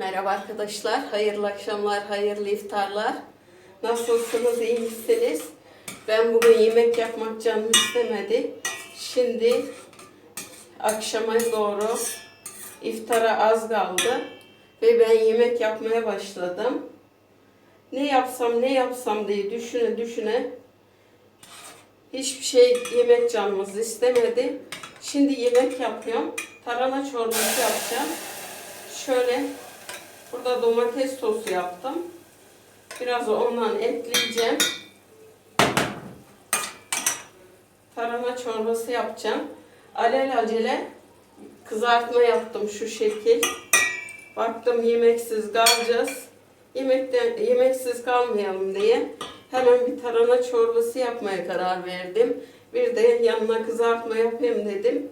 Merhaba arkadaşlar, hayırlı akşamlar, hayırlı iftarlar. Nasılsınız, iyi misiniz? Ben bugün yemek yapmak canım istemedi. Şimdi akşama doğru iftara az kaldı ve ben yemek yapmaya başladım. Ne yapsam ne yapsam diye düşüne düşüne hiçbir şey yemek canımız istemedi. Şimdi yemek yapıyorum. Tarhana çorbası yapacağım. Şöyle burada domates sosu yaptım. Biraz ondan ekleyeceğim. Tarhana çorbası yapacağım. Alel acele kızartma yaptım şu şekil. Baktım yemeksiz kalacağız. Yemekte, yemeksiz kalmayalım diye hemen bir tarhana çorbası yapmaya karar verdim. Bir de yanına kızartma yapayım dedim.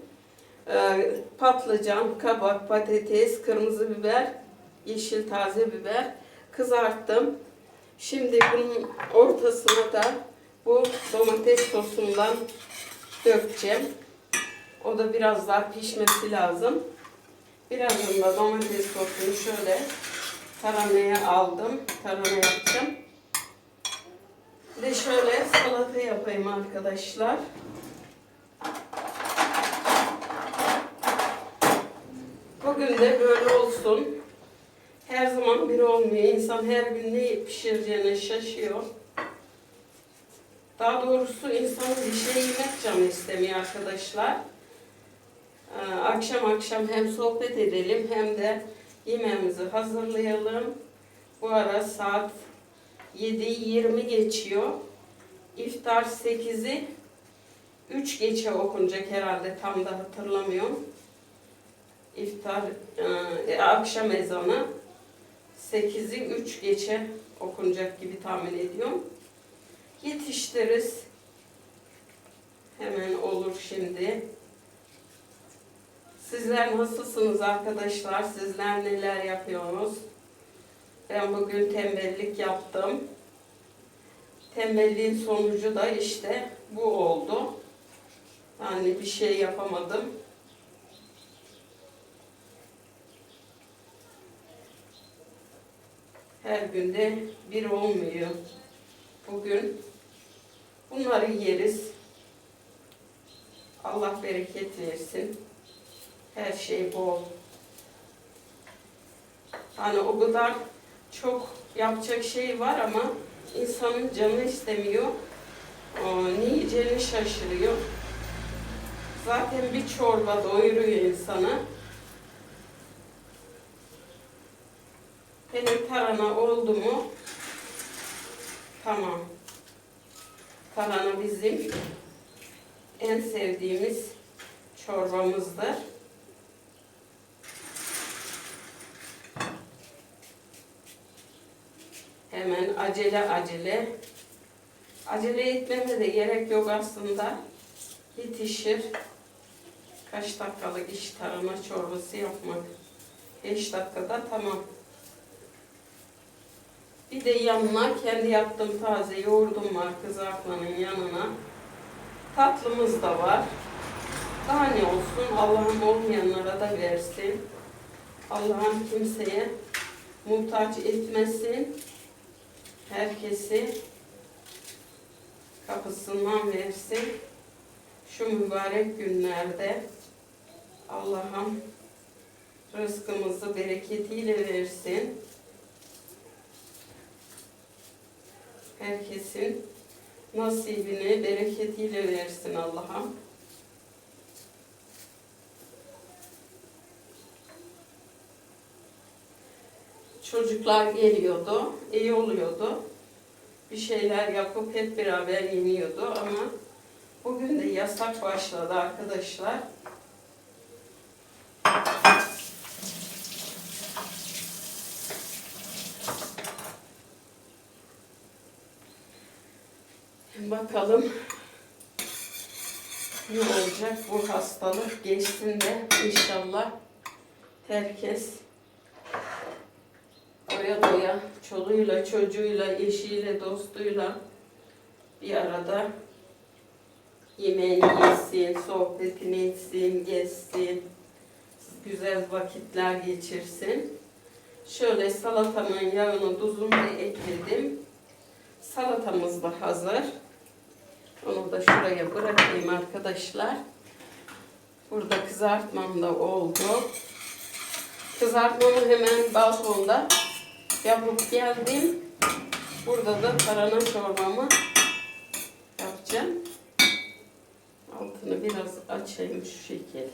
Ee, patlıcan, kabak, patates, kırmızı biber, yeşil taze biber kızarttım. Şimdi bunun ortasına da bu domates sosundan dökeceğim. O da biraz daha pişmesi lazım. Birazdan da domates sosunu şöyle taranaya aldım. Tarhana yapacağım. Bir de şöyle salata yapayım arkadaşlar. Bugün de böyle olsun. Her zaman bir olmuyor. İnsan her gün ne pişireceğine şaşıyor. Daha doğrusu insanın bir şey yemek canı istemiyor arkadaşlar. Ee, Akşam akşam hem sohbet edelim hem de yemeğimizi hazırlayalım. Bu ara saat 7.20 geçiyor. İftar 8'i 3 geçe okunacak herhalde tam da hatırlamıyorum. İftar e, akşam ezanı 8'i 3 geçe okunacak gibi tahmin ediyorum. Yetiştiririz. Hemen olur şimdi. Sizler nasılsınız arkadaşlar? Sizler neler yapıyorsunuz? Ben bugün tembellik yaptım. Tembelliğin sonucu da işte bu oldu. Yani bir şey yapamadım. Her günde bir olmuyor. Bugün bunları yeriz. Allah bereket versin. Her şey bol. Hani o kadar çok yapacak şey var ama insanın canı istemiyor. O, ne şaşırıyor. Zaten bir çorba doyuruyor insanı. Hele tarhana oldu mu? Tamam. Tarhana bizim en sevdiğimiz çorbamızdır. Hemen acele acele. Acele etmeme de gerek yok aslında. Yetişir. Kaç dakikalık iş tarhana çorbası yapmak. 5 dakikada tamam. Bir de yanına kendi yaptığım taze yoğurdum var kızartmanın yanına. Tatlımız da var. Daha ne olsun Allah'ım olmayanlara da versin. Allah'ım kimseye muhtaç etmesin. Herkesi kapısından versin. Şu mübarek günlerde Allah'ım rızkımızı bereketiyle versin. Herkesin nasibini bereketiyle versin Allah'ım. Çocuklar geliyordu, iyi oluyordu. Bir şeyler yapıp hep beraber yeniyordu ama bugün de yasak başladı arkadaşlar. Bakalım ne olacak bu hastalık geçsin de inşallah herkes doya doya çoluğuyla, çocuğuyla, eşiyle, dostuyla bir arada yemeğini yesin, sohbetini etsin, gezsin, güzel vakitler geçirsin. Şöyle salatamın yağını, tuzunu ekledim. Salatamız da hazır. Onu da şuraya bırakayım arkadaşlar. Burada kızartmam da oldu. Kızartmamı hemen balkonda yapıp geldim. Burada da tarhana çorbamı yapacağım. Altını biraz açayım şu şekil.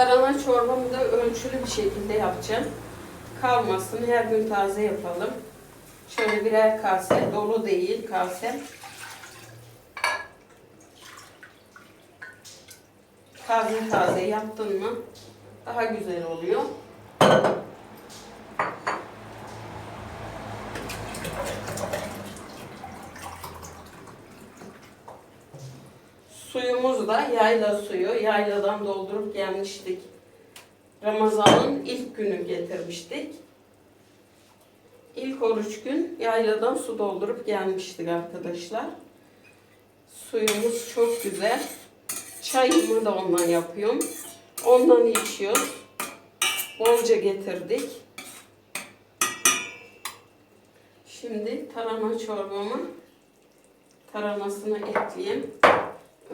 Tarhana çorbamı da ölçülü bir şekilde yapacağım. Kalmasın, her gün taze yapalım. Şöyle birer kase, dolu değil kase. Taze taze yaptın mı daha güzel oluyor. Suyumuz da yayla suyu. Yayladan doldurup gelmiştik. Ramazan'ın ilk günü getirmiştik. İlk oruç gün yayladan su doldurup gelmiştik arkadaşlar. Suyumuz çok güzel. Çayımı da ondan yapıyorum. Ondan içiyoruz. Bolca getirdik. Şimdi tarhana çorbamı tarhanasını ekleyeyim.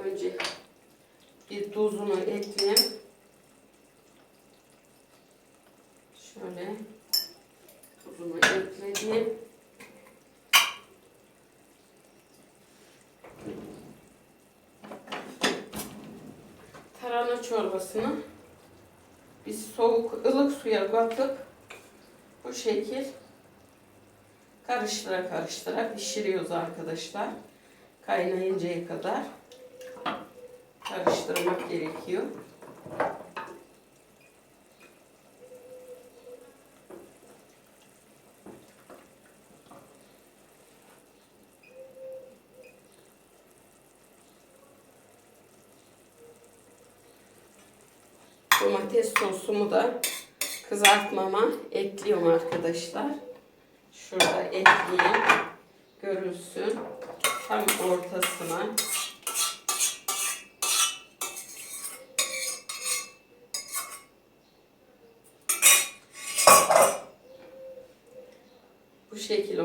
Önce bir tuzunu ekleyeyim. Şöyle tuzunu ekledim. Tarhana çorbasını biz soğuk ılık suya katıp bu şekil karıştıra karıştıra pişiriyoruz arkadaşlar. Kaynayıncaya kadar karıştırmak gerekiyor. Domates sosumu da kızartmama ekliyorum arkadaşlar. Şurada ekleyeyim. Görülsün. Tam ortasına.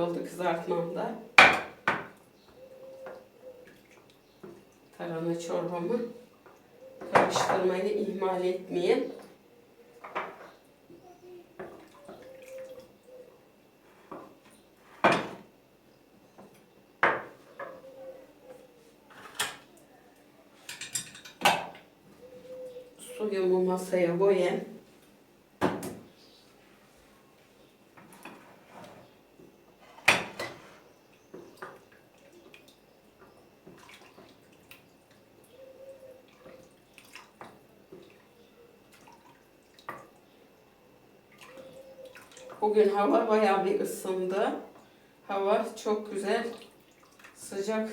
Oldu kızartmamda. Tarhana çorbamı karıştırmayı ihmal etmeyin. Suyumu masaya koyayım. Bugün hava bayağı bir ısındı. Hava çok güzel, sıcak.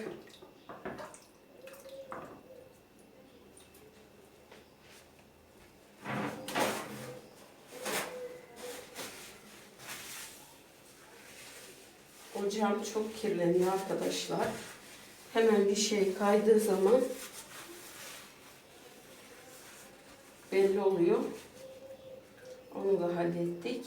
Ocağım çok kirleniyor arkadaşlar. Hemen bir şey kaydığı zaman belli oluyor. Onu da hallettik.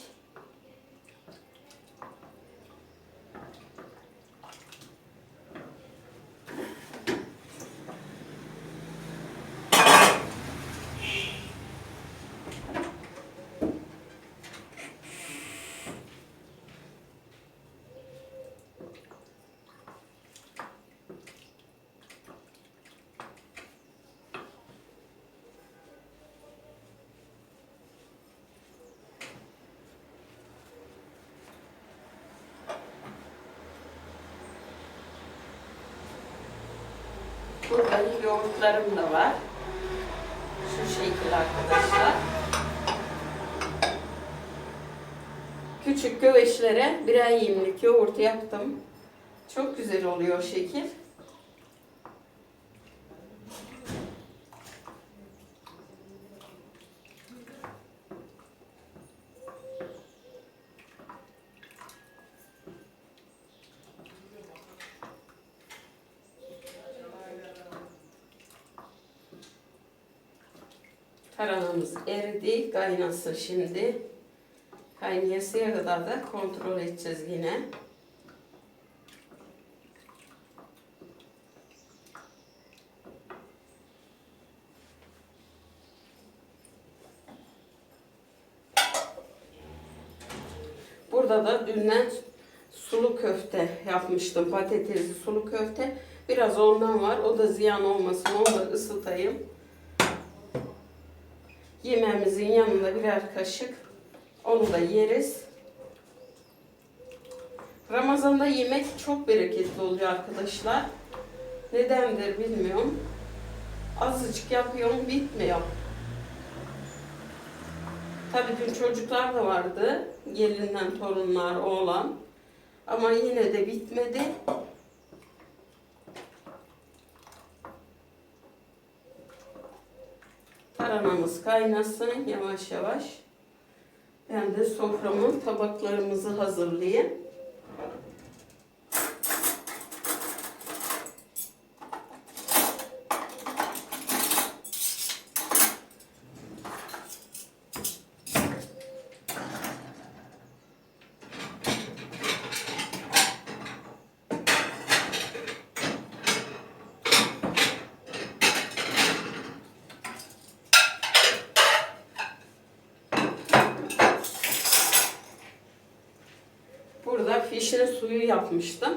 Burada yoğurtlarım da var. Şu şekil arkadaşlar. Küçük göveçlere birer yemlik yoğurt yaptım. Çok güzel oluyor şekil. Taranamız eridi, kaynasın şimdi. Kaynayasıya kadar da kontrol edeceğiz yine. Burada da dünden sulu köfte yapmıştım. Patatesli sulu köfte. Biraz ondan var. O da ziyan olmasın. Onu da ısıtayım. Yemeğimizin yanında birer kaşık onu da yeriz. Ramazan'da yemek çok bereketli oluyor arkadaşlar. Nedendir bilmiyorum. Azıcık yapıyorum bitmiyor. Tabii dün çocuklar da vardı. Gelinden torunlar, oğlan. Ama yine de bitmedi. Taranamız kaynasın yavaş yavaş. Ben de soframın tabaklarımızı hazırlayayım. Burada fişne suyu yapmıştım.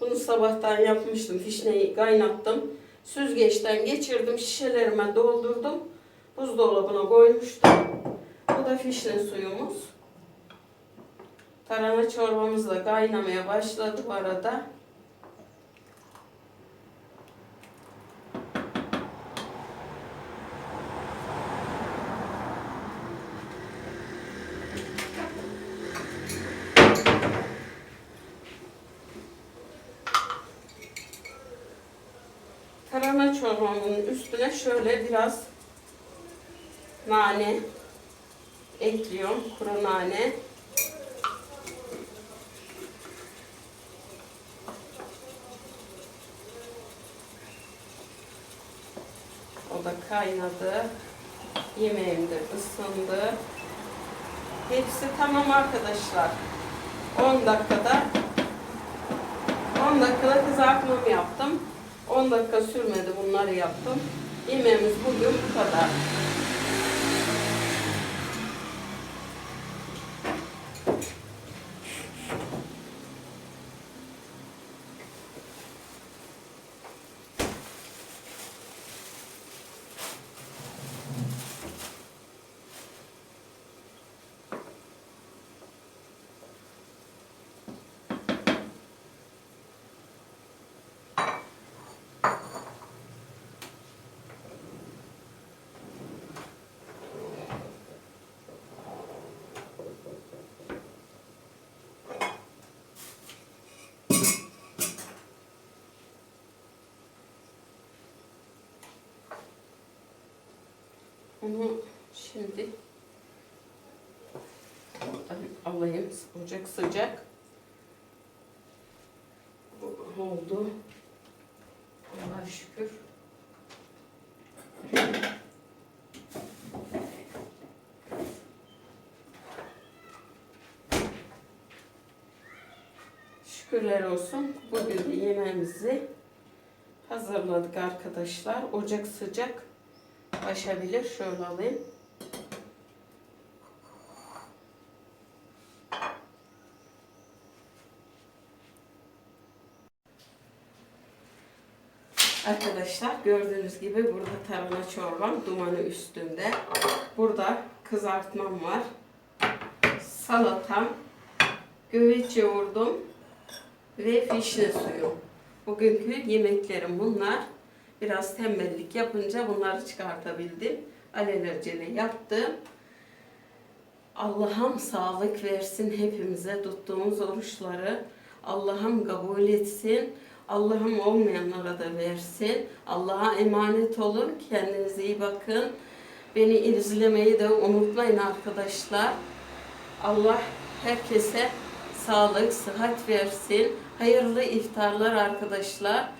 Bunu sabahtan yapmıştım. Fişneyi kaynattım. Süzgeçten geçirdim. Şişelerime doldurdum. Buzdolabına koymuştum. Bu da fişne suyumuz. Tarhana çorbamız da kaynamaya başladı bu arada. Tarhana çorbamın üstüne şöyle biraz nane ekliyorum. Kuru nane. O da kaynadı. Yemeğim de ısındı. Hepsi tamam arkadaşlar. 10 dakikada 10 dakikada kızartmamı yaptım. 10 dakika sürmedi bunları yaptım. Yemeğimiz bugün bu kadar. Onu şimdi oradan alayım. Ocak sıcak. Oldu. Allah'a şükür. Şükürler olsun. Bugün yemeğimizi hazırladık arkadaşlar. Ocak sıcak aşabilir. Şöyle alayım. Arkadaşlar gördüğünüz gibi burada tarhana çorbam dumanı üstünde. Burada kızartmam var. Salatam, göveç yoğurdum ve fişne suyu. Bugünkü yemeklerim bunlar. Biraz tembellik yapınca bunları çıkartabildim. alelacele yaptım. Allah'ım sağlık versin hepimize tuttuğumuz oruçları. Allah'ım kabul etsin. Allah'ım olmayanlara da versin. Allah'a emanet olun. Kendinize iyi bakın. Beni izlemeyi de unutmayın arkadaşlar. Allah herkese sağlık, sıhhat versin. Hayırlı iftarlar arkadaşlar.